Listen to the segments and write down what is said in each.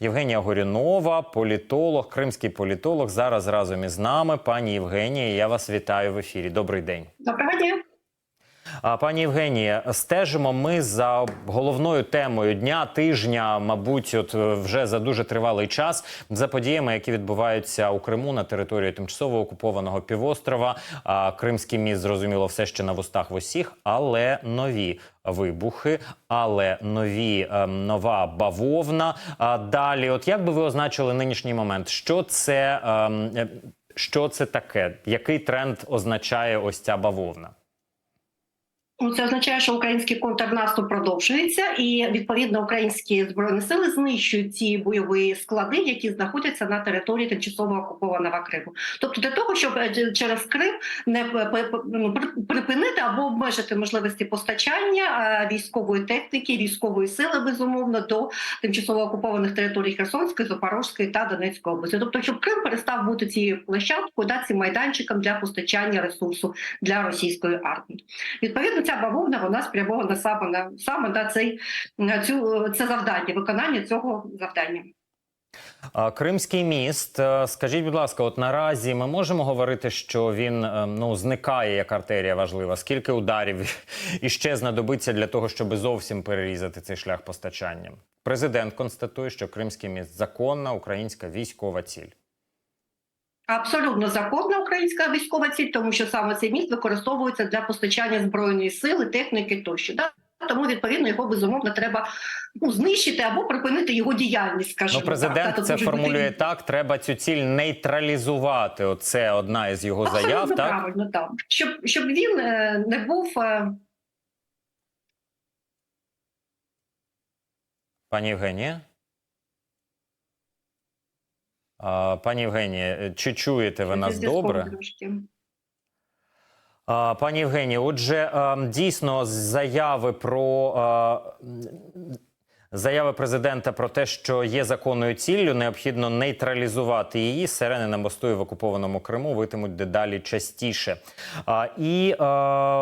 Євгенія Горюнова, політолог, кримський політолог. Зараз разом із нами. Пані Євгенія, я вас вітаю в ефірі. Добрий день. Доброго дня. Пані Євгенія, стежимо ми за головною темою дня, тижня, мабуть, от е, вже за дуже тривалий час за подіями, які відбуваються у Криму на території тимчасово окупованого півострова. Кримський міст зрозуміло все ще на вустах в усіх, але нові вибухи, але нові ем, нова бавовна. Далі, от як би ви означили нинішній момент? Що це, ем, е, що це таке? Який тренд означає ось ця бавовна? Ну, Це означає, що український контрнаступ продовжується, і відповідно українські збройні сили знищують ці бойові склади, які знаходяться на території тимчасово окупованого Криму. Тобто, для того, щоб е, через Крим не п- ну, при- припинити або обмежити можливості постачання е, військової техніки, військової сили, безумовно, до тимчасово окупованих територій Херсонської, Запорізької та Донецької області. Тобто, щоб Крим перестав бути цією площадкою, да, цим майданчиком для постачання ресурсу для російської армії. Відповідно, ця бавовна вона спрямована саме на саме на цей на цю це завдання, виконання цього завдання. Кримський міст. е, Скажіть, будь ласка, от наразі ми можемо говорити, що він е, ну зникає як артерія важлива. Скільки ударів іще знадобиться для того, щоб зовсім перерізати цей шлях постачання? Президент констатує, що Кримський міст законна українська військова ціль. Абсолютно законна українська військова ціль, тому що саме цей міст використовується для постачання збройної сили, техніки тощо. Да? Тому відповідно його безумовно треба ну, знищити або припинити його діяльність. скажімо Ну, президент так. Тобто це може бути формулює так: треба цю ціль нейтралізувати. Оце одна із його Абсолютно заяв. Так правильно, так. Щоб, щоб він е, не був е, пані Євгенія. Пані Євгенія, чи чуєте ви нас добре? Пані Євгенія, отже, ем, дійсно заяви про е, заяви президента про те, що є законною ціллю, необхідно нейтралізувати її. Сирени на мосту і в окупованому Криму витимуть дедалі частіше. А, І е,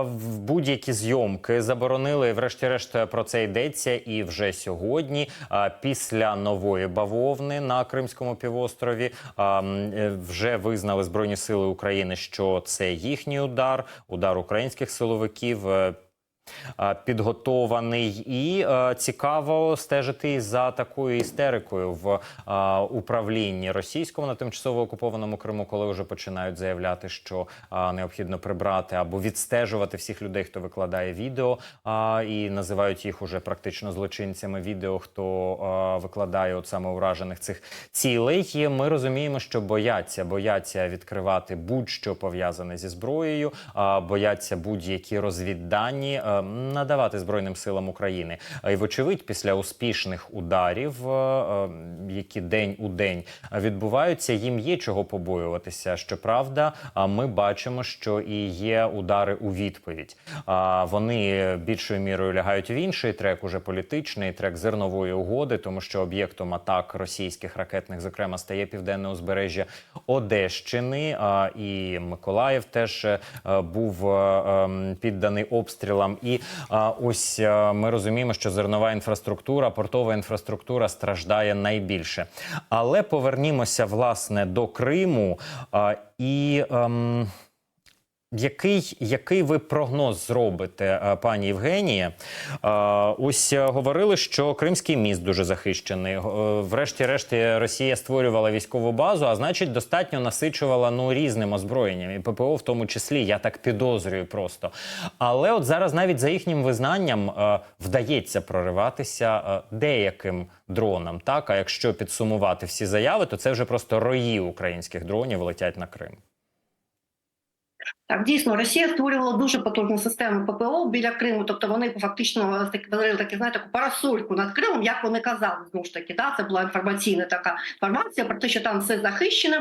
в будь-які зйомки заборонили. Врешті-решт про це йдеться. І вже сьогодні, а, після нової бавовни на Кримському півострові, а, е, вже визнали Збройні Сили України, що це їхній удар, удар українських силовиків. Підготований, і цікаво стежити за такою істерикою в управлінні російському на тимчасово окупованому Криму, коли вже починають заявляти, що необхідно прибрати або відстежувати всіх людей, хто викладає відео, і називають їх уже практично злочинцями відео, хто викладає от саме уражених цих цілей. І ми розуміємо, що бояться, бояться відкривати будь-що пов'язане зі зброєю, бояться будь-які розвіддані надавати збройним силам України. А І вочевидь, після успішних ударів, е, е, які день у день відбуваються, їм є чого побоюватися. Щоправда, ми бачимо, що і є удари у відповідь. А Вони більшою мірою лягають в інший трек, уже політичний трек зернової угоди, тому що об'єктом атак російських ракетних, зокрема, стає південне узбережжя Одещини. І Миколаїв теж е, був е, ем, підданий обстрілам. І а, ось а, ми розуміємо, що зернова інфраструктура, портова інфраструктура страждає найбільше. Але повернімося власне до Криму а, і. ем, який, який ви прогноз зробите, е, пані Євгенія? Е, Ось е, говорили, що Кримський міст дуже захищений. Врешті-решті Росія створювала військову базу, а значить, достатньо насичувала ну різним озброєнням, і ППО в тому числі. Я так підозрюю просто. Але от зараз навіть за їхнім визнанням вдається прориватися деяким дронам. Так, а якщо підсумувати всі заяви, то це вже просто рої українських дронів летять на Крим. Так, дійсно, Росія створювала дуже потужну систему ППО біля Криму. Тобто вони фактично так вели такі, знаєте, таку парасольку над Кримом, як вони казали, знову ж таки, да, це була інформаційна така інформація про те, що там все захищено.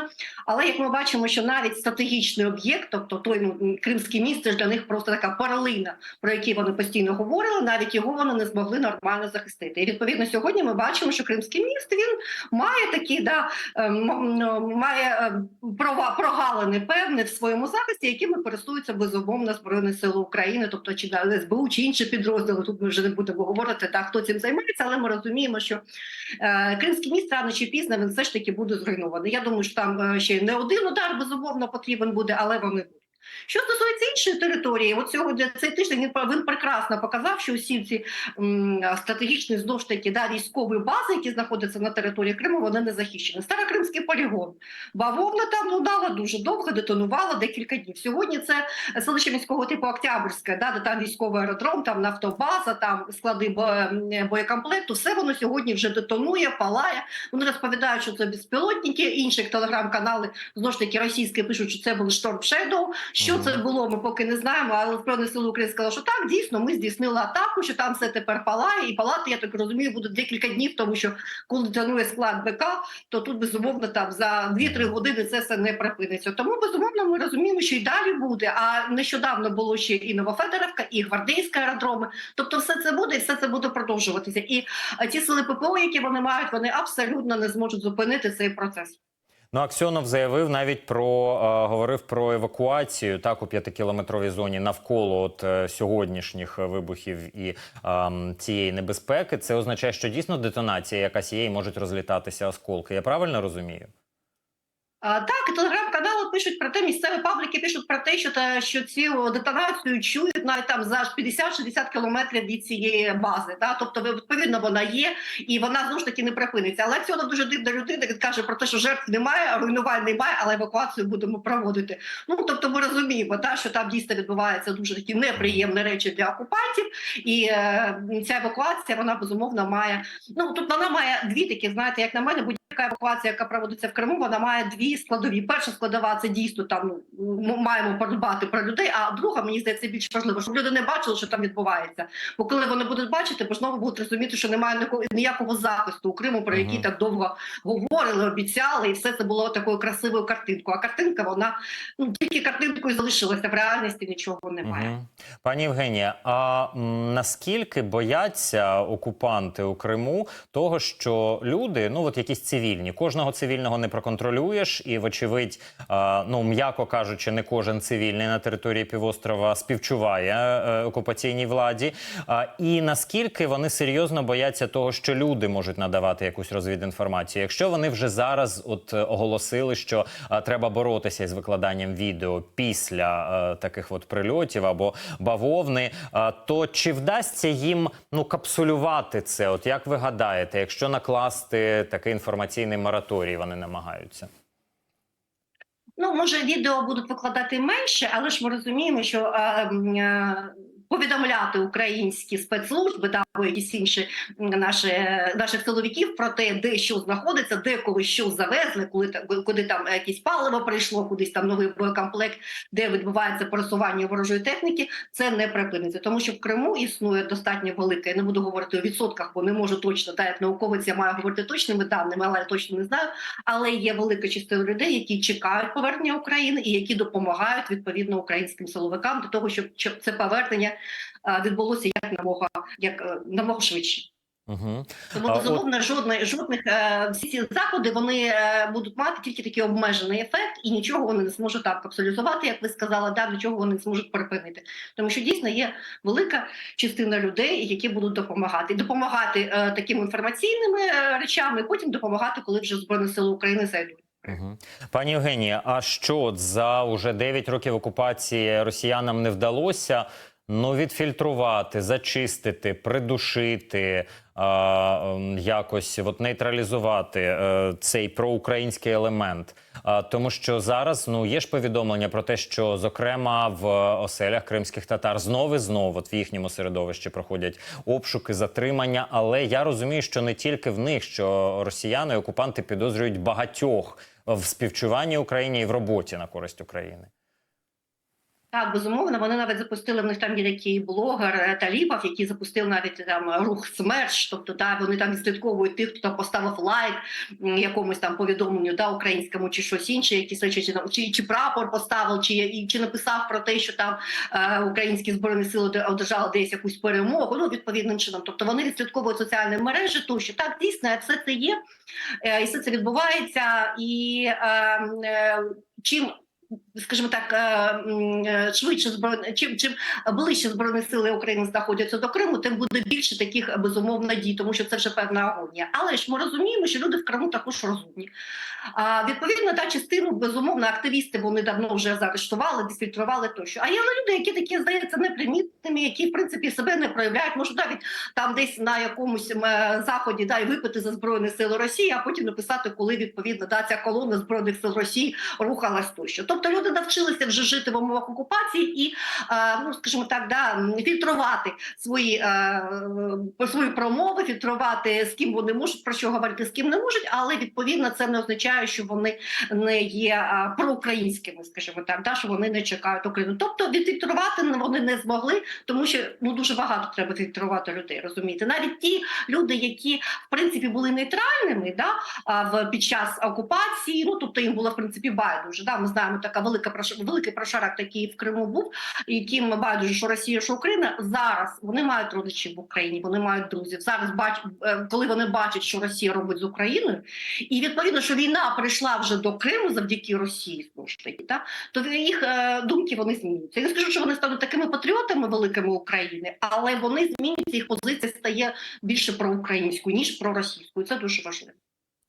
Але як ми бачимо, що навіть стратегічний об'єкт, тобто той ну, Кримський міст, це ж для них просто така паралина, про які вони постійно говорили, навіть його вони не змогли нормально захистити. І відповідно сьогодні ми бачимо, що Кримський міст він має такі, да, ем, має ем, прова- прогалини певні в своєму захисті, які ми користуються безумовно збройні сили України, тобто чи на СБУ, чи інші підрозділи. Тут ми вже не будемо говорити та хто цим займається, але ми розуміємо, що е, Кримський міст рано чи пізно він все ж таки буде зруйнований. Я думаю, що там е, ще не один удар безумовно потрібен буде, але вони будуть. Що стосується іншої території, от сьогодні цей тиждень він, він прекрасно показав, що усі ці м, стратегічні знову ж таки да, військові бази, які знаходяться на території Криму, вони не захищені. Старокримський полігон. Бавовна там лунала дуже довго, детонувала декілька днів. Сьогодні це селище міського типу Октябрьське, да, де там військовий аеродром, там нафтобаза, там склади боєкомплекту. Все воно сьогодні вже детонує, палає. Вони розповідають, що це безпілотники. Інші телеграм-канали знову ж таки російські пишуть, що це були Storm Shadow. Що це було, ми поки не знаємо. Але Збройні сили України сказали, що так дійсно ми здійснили атаку, що там все тепер палає, і палати, я так розумію, будуть декілька днів, тому що коли детонує склад БК, то тут безумовно там за 2-3 години це все не припиниться. Тому безумовно ми розуміємо, що і далі буде. А нещодавно було ще і Новофедоровка, і гвардейські аеродроми. Тобто, все це буде, і все це буде продовжуватися. І е, ті сили ППО, які вони мають, вони абсолютно не зможуть зупинити цей процес. Ну, Аксьонов заявив навіть про е, говорив про евакуацію так у п'ятикілометровій зоні навколо от е, сьогоднішніх вибухів і е, цієї небезпеки. Це означає, що дійсно детонація якась є і можуть розлітатися осколки. Я правильно розумію? А, Так, телеграм-канали пишуть про те, місцеві пабліки пишуть про те, що та що цю детонацію чують навіть там за 50-60 кілометрів від цієї бази. Да? Тобто, відповідно, вона є і вона знову ж таки не припиниться. Але Аксьонов дуже дивна людина. Каже про те, що жертв немає, руйнувань немає, але евакуацію будемо проводити. Ну тобто, ми розуміємо, да, що там дійсно відбуваються дуже такі неприємні речі для окупантів, і е, ця евакуація вона безумовно має. Ну тут вона має дві такі, знаєте, як на мене, будь-яка евакуація, яка проводиться в Криму, вона має дві складові. Перша складова це дійсно там ну, м- маємо подбати про людей. А друга мені здається більш важливо, щоб люди не бачили, що там відбувається. Бо коли вони будуть бачити, знову будуть розуміти, що немає ніякого, захисту у Криму, про який так довго говорили, обіцяли, і все це було такою красивою картинкою. А картинка вона ну тільки картинкою залишилася. В реальності нічого немає. Пані Євгенія, а наскільки бояться окупанти у Криму того, що люди, ну от якісь цивільні, кожного цивільного не проконтролюєш, і вочевидь, ну м'яко кажучи, не кожен цивільний на території півострова співчуває е, окупаційній владі. І наскільки вони серйозно бояться того, що люди можуть надавати якусь розвідінформацію, якщо вони вже зараз от е, оголосили, що треба боротися із викладанням відео після е, таких от прильотів або бавовни, то чи вдасться їм ну капсулювати це? От як ви гадаєте, якщо накласти такий інформаційний мораторій, вони намагаються? Ну, може, відео будуть викладати менше, але ж ми розуміємо, що е, е, повідомляти українські спецслужби да, або якісь інші наші, наших силовиків про те, де що знаходиться, де коли що завезли, коли куди там якесь паливо прийшло, кудись там новий боєкомплект, де відбувається просування ворожої техніки, це не припиниться. Тому що в Криму існує достатньо велике. Я не буду говорити у відсотках, бо не можу точно, так як науковець я маю говорити точними даними, але я точно не знаю. Але є велика частина людей, які чекають повернення України і які допомагають відповідно українським силовикам для того, щоб, це повернення відбулося як намога, як е, намога швидше. Угу. Тому безумовно жодних жодних е, всі ці заходи вони е, будуть мати тільки такий обмежений ефект, і нічого вони не зможуть там капсулізувати, як ви сказали, да нічого вони не зможуть припинити. Тому що дійсно є велика частина людей, які будуть допомагати, допомагати е, такими інформаційними е, речами, потім допомагати, коли вже збройні сили України зайдуть. Угу. Пані Євгенія, а що за уже 9 років окупації росіянам не вдалося ну відфільтрувати, зачистити, придушити, а, якось от нейтралізувати е, цей проукраїнський елемент? А, тому що зараз ну є ж повідомлення про те, що зокрема в оселях кримських татар знову знову в їхньому середовищі проходять обшуки, затримання. Але я розумію, що не тільки в них, що росіяни окупанти підозрюють багатьох в співчуванні Україні і в роботі на користь України. Так, безумовно, вони навіть запустили в них там є такий блогер е, Таліпов, який запустив навіть там рух смерч. Тобто, да, вони там відслідковують тих, хто там поставив лайк якомусь там повідомленню, да, українському чи щось інше, речі, чи, чи, чи прапор поставив, чи, чи написав про те, що там е, українські збройні сили одержали десь якусь перемогу. Ну відповідним чином. Тобто вони відслідковують соціальні мережі, тощо так дійсно все це є, е, і все це відбувається, і е, е, чим скажімо так, е, е, швидше збройні, чим чим ближче збройні сили України знаходяться до Криму, тим буде більше таких е, безумовно дій, тому що це вже певна агонія. Але ж ми розуміємо, що люди в Криму також розумні. А відповідно, та частину безумовно активісти вони давно вже заарештували, дефільтрували тощо. А є люди, які такі здається непримітними, які в принципі себе не проявляють, можуть навіть там десь на якомусь заході да, і випити за збройні сили Росії, а потім написати, коли відповідно да, ця колона збройних сил Росії рухалась тощо. Тобто люди навчилися вже жити в умовах окупації і, е, ну скажімо так, да, фільтрувати свої, е, е, свої промови, фільтрувати з ким вони можуть про що говорити, з ким не можуть, але відповідно це не означає, що вони не є проукраїнськими, скажімо так, да, що вони не чекають Україну. Тобто відфільтрувати вони не змогли, тому що ну дуже багато треба фільтрувати людей. Розумієте, навіть ті люди, які в принципі були нейтральними, да в під час окупації, ну тобто їм було в принципі байдуже. Да, ми знаємо, така велика прош- великий прошарок такий в Криму був, яким байдуже, що Росія, що Україна зараз вони мають родичів в Україні, вони мають друзів. Зараз бач, е, коли вони бачать, що Росія робить з Україною, і відповідно, що війна прийшла вже до Криму завдяки Росії, таки, та то їх е, думки вони змінюються. Я не скажу, що вони стануть такими патріотами великими України, але вони змінюються, їх позиція стає більше проукраїнською, ніж проросійською. Це дуже важливо.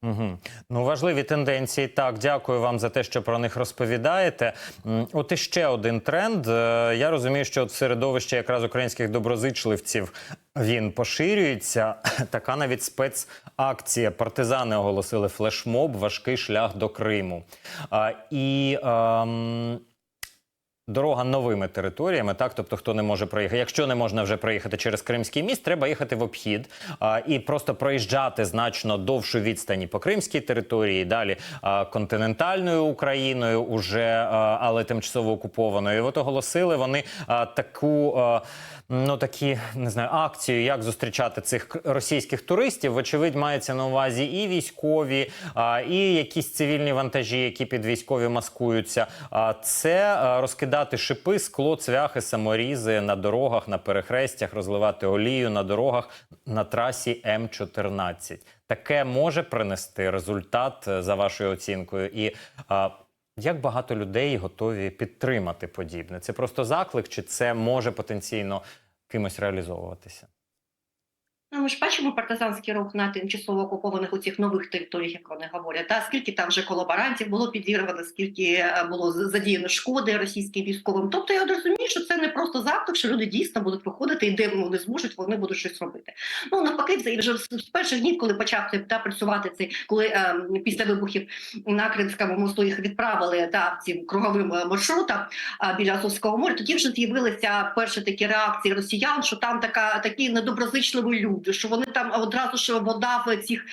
Угу. Ну, важливі тенденції. Так, дякую вам за те, що про них розповідаєте. От От іще один тренд. Е, Я розумію, що в середовищі якраз українських доброзичливців він поширюється. Така навіть спецакція. Партизани оголосили флешмоб Важкий шлях до Криму. А, і. ем, Дорога новими територіями, так тобто, хто не може проїхати. Якщо не можна вже проїхати через Кримський міст, треба їхати в обхід а, і просто проїжджати значно довшу відстані по кримській території, далі а, континентальною Україною, уже а, але тимчасово окупованою. І от оголосили вони а, таку. А, Ну, такі не знаю акцію, як зустрічати цих російських туристів. Вочевидь, мається на увазі і військові, а, і якісь цивільні вантажі, які під військові маскуються. А це розкидати шипи, скло, цвяхи, саморізи на дорогах, на перехрестях, розливати олію на дорогах на трасі М14. Таке може принести результат е, за вашою оцінкою. І а, як багато людей готові підтримати подібне? Це просто заклик, чи це може потенційно кимось реалізовуватися? Ну, ми ж бачимо партизанський рух на тимчасово окупованих у цих нових територіях, як вони говорять. Та скільки там вже колаборантів було підірвано, скільки е, було задіяно шкоди російським військовим. Тобто я розумію, що це не просто заклик, що люди дійсно будуть виходити, і де вони зможуть, вони будуть щось робити. Ну навпаки, це вже з перших днів, коли почав та працювати цей, коли е, після вибухів на Кримському мосту їх відправили та цим круговим е, маршрутам а, біля Азовського моря, тоді вже з'явилися перші такі реакції росіян, що там така такі недоброзичливі люди, що вони там одразу ж вода в цих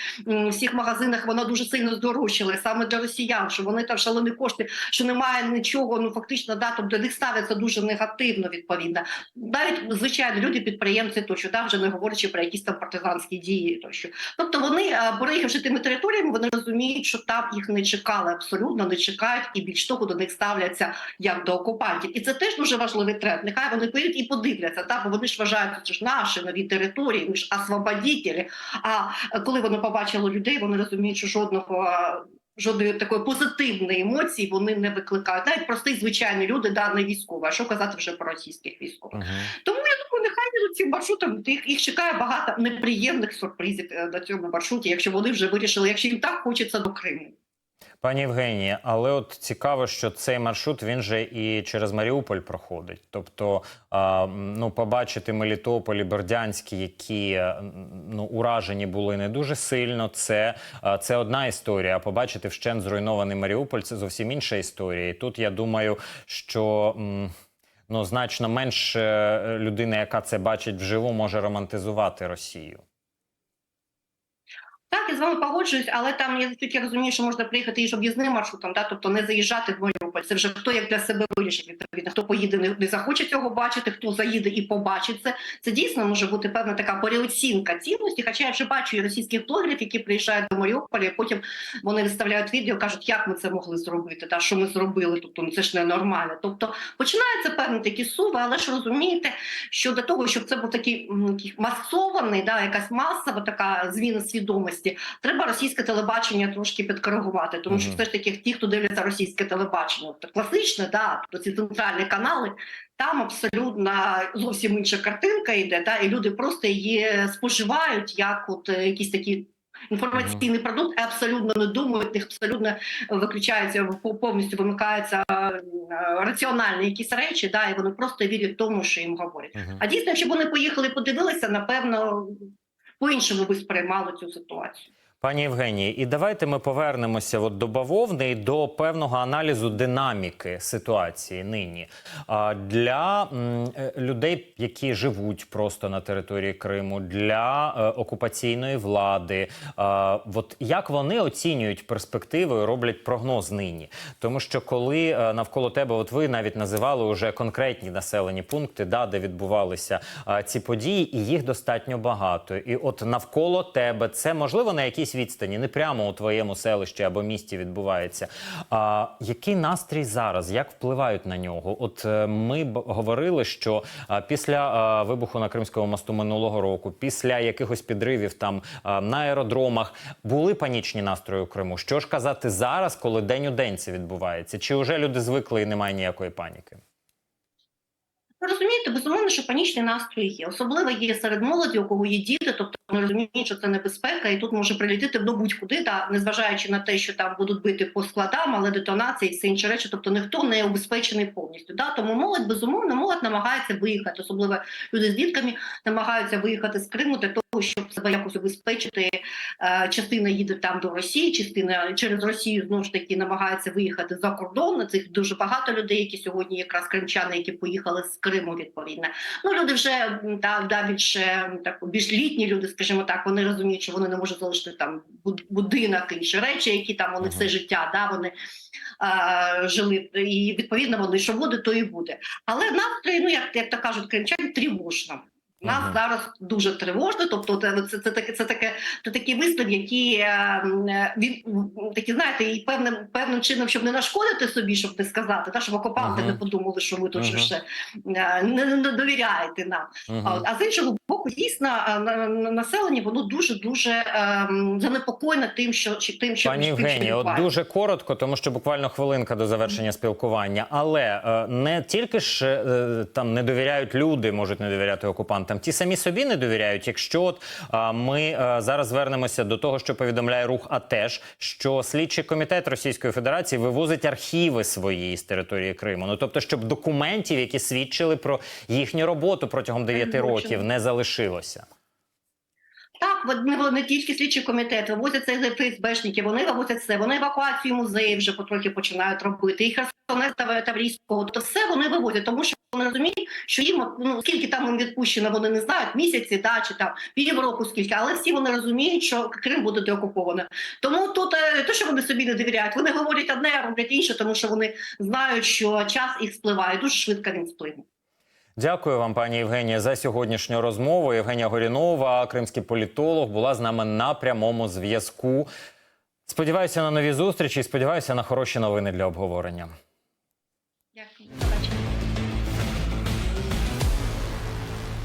всіх магазинах вона дуже сильно здорожчала саме для росіян, що вони там шалені кошти, що немає нічого. Ну фактично да, тобто до них ставляться дуже негативно. Відповідно, навіть звичайно люди, підприємці, тощо да, вже не говорячи про якісь там партизанські дії, тощо. Тобто вони е, переїхавши тими територіями, вони розуміють, що там їх не чекали абсолютно, не чекають, і більш того до них ставляться як до окупантів. І це теж дуже важливий тренд. Нехай вони поїдуть і подивляться, так, бо вони ж вважають, що це ж наші нові території, ми ж освободітелі. А коли вони побачили людей, вони розуміють, що жодного. Жодної такої позитивної емоції вони не викликають. Навіть прості звичайні люди, да, не військові. А що казати вже про російських військових? Угу. Тому я думаю, нехай їдуть цим маршрутом. Їх, їх чекає багато неприємних сюрпризів е, на цьому маршруті, якщо вони вже вирішили, якщо їм так хочеться до Криму. Пані Євгенії, але от цікаво, що цей маршрут він же і через Маріуполь проходить. Тобто, ну, побачити Мелітополь і Бердянський, які е, ну, уражені були не дуже сильно, це, це одна історія. А побачити вщент зруйнований Маріуполь це зовсім інша історія. І тут я думаю, що. Ну, значно менше людина, яка це бачить вживу, може романтизувати Росію. Так, я з вами погоджуюсь, але там я тільки розумію, що можна приїхати і ж об'їзним маршрутом, да? тобто не заїжджати в Маріуполь. Це вже хто як для себе вирішить відповідно. Хто поїде, не, не захоче цього бачити, хто заїде і побачить це. Це дійсно може бути певна така переоцінка цінності. Хоча я вже бачу і російських блогерів, які приїжджають до Маріуполя, і потім вони виставляють відео, кажуть, як ми це могли зробити, та що ми зробили. Тобто ну, це ж ненормально. Тобто починаються певні такі суви, але ж розумієте, що для того, щоб це був такий масований, да, якась масова така зміна свідомості. Можливості. Треба російське телебачення трошки підкоригувати, тому що все ж таки ті, хто дивляться російське телебачення, то класичне, да, то ці центральні канали. Там абсолютно зовсім інша картинка йде, да, і люди просто її споживають як от е, якісь такі інформаційний продукт, абсолютно не думають, їх абсолютно виключаються повністю вимикаються е, раціональні якісь речі, да, і вони просто вірять в тому, що їм говорять. Мгм. А дійсно, якщо б вони поїхали і подивилися, напевно, по-іншому би сприймали цю ситуацію. Пані Євгенії, і давайте ми повернемося от до бавовни і до певного аналізу динаміки ситуації нині. Для е, людей, які живуть просто на території Криму, для е, окупаційної влади, от як вони оцінюють перспективи і роблять прогноз нині? Тому що коли е, навколо тебе, от ви навіть називали вже конкретні населені пункти, да, де відбувалися ці події, і їх достатньо багато. І от навколо тебе це можливо на якійсь відстані, не прямо у твоєму селищі або місті відбувається. А який настрій зараз? Як впливають на нього? От е, ми б говорили, що після вибуху на Кримському мосту минулого року, після якихось підривів там на аеродромах, були панічні настрої у Криму. Що ж казати зараз, коли день у день це відбувається? Чи вже люди звикли і немає ніякої паніки? Ви розумієте, безумовно, що панічні настрої є. Особливо є серед молоді, у кого є діти, тобто вони розуміють, що це небезпека, і тут може прилетіти ну, будь-куди, та незважаючи на те, що там будуть бити по складам, але детонації і все інші речі, тобто ніхто не убезпечений повністю. Да? Тому молодь безумовно молодь намагається виїхати, особливо люди з дітками намагаються виїхати з Криму для того, щоб себе якось убезпечити. Е, Частина їде там до Росії, частина через Росію знову ж таки намагається виїхати за кордон. Цих дуже багато людей, які сьогодні якраз кримчани, які поїхали з Криму відповідно. Ну люди вже м, да, да, більш, е, так, більш літні люди, скажімо так, вони розуміють, що вони не можуть залишити там будинок і інші речі, які там вони все життя да, вони а, жили. І відповідно вони що буде, то і буде. Але настрій, ну як, як то кажуть, кримчані тривожно. Нас Мгм. зараз дуже тривожно, тобто це, це, це, таке, це таке, це такий вислів, який е, е, він такі, знаєте, і певним певним чином, щоб не нашкодити собі, щоб не сказати, та щоб окупанти Мгм. не подумали, що ви тут Мгм. ще е, не, не довіряєте нам. Мгм. А, а з іншого боку, дійсно на- на- населення воно дуже дуже занепокоєне тим, що чи- тим, що Пані Євгенія, от дуже коротко, тому що буквально хвилинка до завершення спілкування. Але не тільки ж там не довіряють люди, можуть не довіряти окупантам, ті самі собі не довіряють. Якщо от ми е, зараз звернемося до того, що повідомляє рух, АТЕШ, що слідчий комітет Російської Федерації вивозить архіви свої з території Криму. Ну тобто, щоб документів, які свідчили про їхню роботу протягом 9 років, не залишилося. Так, вони не тільки слідчий комітет, вивозять це ФСБшники, вони вивозять це, вони евакуацію музеїв вже потрохи починають робити. І Херсонес та Таврійського, то все вони вивозять, тому що вони розуміють, що їм ну скільки там їм відпущено, вони не знають місяці, да, чи там півроку скільки, але всі вони розуміють, що Крим буде деокуповано. Тому тут те, що вони собі не довіряють, вони говорять одне, а роблять інше, тому що вони знають, що час їх спливає, дуже швидко він сплине. Дякую вам, пані Євгенія, за сьогоднішню розмову. Євгенія Горінова, кримський політолог, була з нами на прямому зв'язку. Сподіваюся на нові зустрічі. і Сподіваюся на хороші новини для обговорення. Дякую.